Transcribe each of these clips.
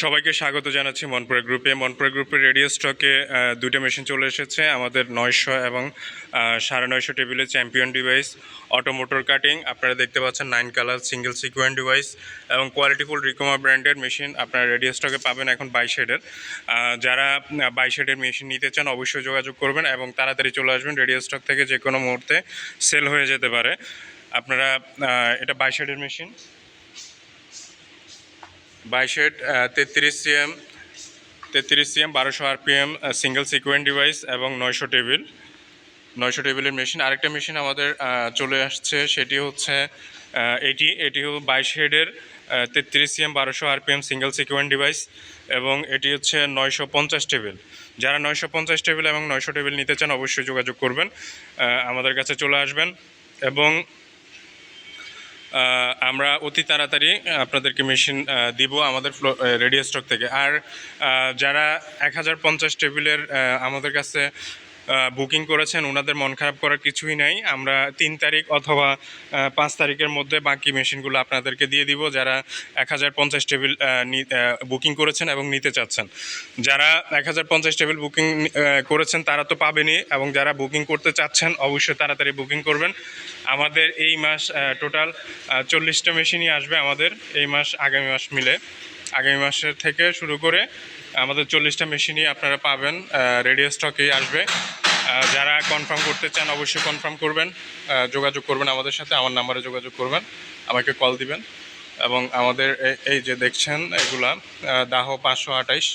সবাইকে স্বাগত জানাচ্ছি মনপুরা গ্রুপে। মনপুরা গ্রুপের রেডিও স্টকে দুটো মেশিন চলে এসেছে, আমাদের নয়শো এবং সাড়ে নয়শো টেবিলের চ্যাম্পিয়ন ডিভাইস, অটোমোটর কাটিং, আপনারা দেখতে পাচ্ছেন nine colour, single sequent device, এবং কোয়ালিটিফুল রিকোমা ব্র্যান্ডের মেশিন আপনারা রেডিও স্টকে পাবেন এখন বাইশ হেডের। যারা বাইশ হেডের মেশিন নিতে চান অবশ্যই যোগাযোগ করবেন এবং তাড়াতাড়ি চলে আসবেন রেডিও স্টক থেকে যে কোনো মুহূর্তে সেল হয়ে যেতে পারে। আপনারা এটা বাইশ হেডের মেশিন। বাইশেট তেত্রিশ সিএম তেত্রিশ সিএম, বারোশো আরপিএম সিঙ্গেল সিকুয়েন্ট ডিভাইস এবং নয়শো টেবিল। নয়শো টেবিলের মেশিন আরেকটা মেশিন আমাদের চলে আসছে, সেটি হচ্ছে এটি এটি হল বাইশ হেডের তেত্রিশ সিএম, বারোশো আরপিএম সিঙ্গেল সিকুয়েন্ট ডিভাইস এবং এটি হচ্ছে নয়শো পঞ্চাশ টেবিল। যারা নয়শো পঞ্চাশ টেবিল এবং নয়শো টেবিল নিতে চান, অবশ্যই যোগাযোগ করবেন আমাদের কাছে চলে আসবেন এবং আমরা অতি তাড়াতাড়ি আপনাদেরকে মেশিন দিব আমাদের রেডিও স্টক থেকে। আর যারা এক হাজার পঞ্চাশ টেবিলের আমাদের কাছে বুকিং করেছেন ওনাদের মন খারাপ করার কিছুই নাই। আমরা তিন তারিখ অথবা পাঁচ তারিখের মধ্যে বাকি মেশিনগুলো আপনাদেরকে দিয়ে দিব, যারা এক হাজার পঞ্চাশ টেবিল বুকিং করেছেন এবং নিতে চাচ্ছেন। যারা এক হাজার পঞ্চাশ টেবিল বুকিং করেছেন, তারা তো পাবেনই এবং যারা বুকিং করতে চাচ্ছেন, অবশ্যই তাড়াতাড়ি বুকিং করবেন। আমাদের এই মাস টোটাল চল্লিশটা মেশিনই আসবে আমাদের এই মাস, আগামী মাস মিলে। আগামী মাসের থেকে শুরু করে আমাদের চল্লিশটা মেশিনই আপনারা পাবেন রেডিও স্টকেই আসবে। যারা কনফার্ম করতে চান অবশ্যই কনফার্ম করবেন। যোগাযোগ করবেন আমাদের সাথে, আমার নাম্বারে যোগাযোগ করবেন। আমাকে কল দিবেন। এবং আমাদের এই যে দেখছেন এগুলা দাহ পাঁচশো আঠাইশ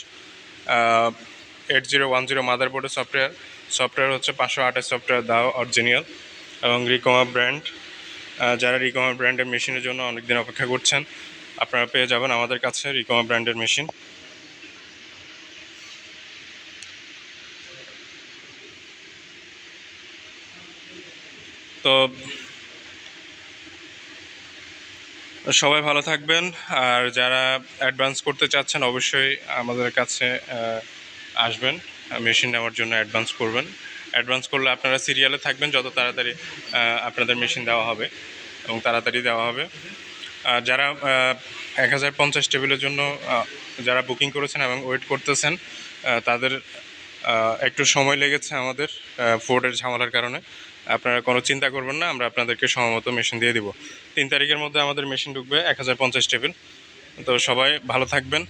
এইট জিরো ওয়ান জিরো মাদারবোর্ডের সফটওয়্যার সফটওয়্যার হচ্ছে পাঁচশো আঠাশ সফটওয়্যার দাহ অরিজিনাল এবং রিকমা ব্র্যান্ড যারা রিকমা ব্র্যান্ডের মেশিনের জন্য অনেকদিন অপেক্ষা করছেন, আপনারা পেয়ে যাবেন আমাদের কাছে রিকমা ব্র্যান্ডের মেশিন তো সবাই ভালো থাকবেন। আর যারা অ্যাডভান্স করতে চাচ্ছেন, অবশ্যই আমাদের কাছে আসবেন। মেশিন নেওয়ার জন্য অ্যাডভান্স করবেন। অ্যাডভান্স করলে আপনারা সিরিয়ালে থাকবেন, যত তাড়াতাড়ি আপনাদের মেশিন দেওয়া হবে এবং তাড়াতাড়ি দেওয়া হবে। আর যারা এক হাজার পঞ্চাশ টেবিলের জন্য যারা বুকিং করেছেন এবং ওয়েট করতেছেন তাদের একটু সময় লেগেছে আমাদের ফোর্ডের ঝামেলার কারণে। আপনারা কোনো চিন্তা করবেন না, আমরা আপনাদেরকে সময়মতো মেশিন দিয়ে দিব। তিন তারিখের মধ্যে আমাদের মেশিন ঢুকবে এক হাজার পঞ্চাশ টেবিল। তো সবাই ভালো থাকবেন।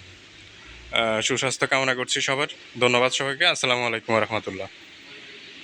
সুস্বাস্থ্য কামনা করছি সবার। ধন্যবাদ সবাইকে। আসসালামু আলাইকুম রহমতুল্লাহ।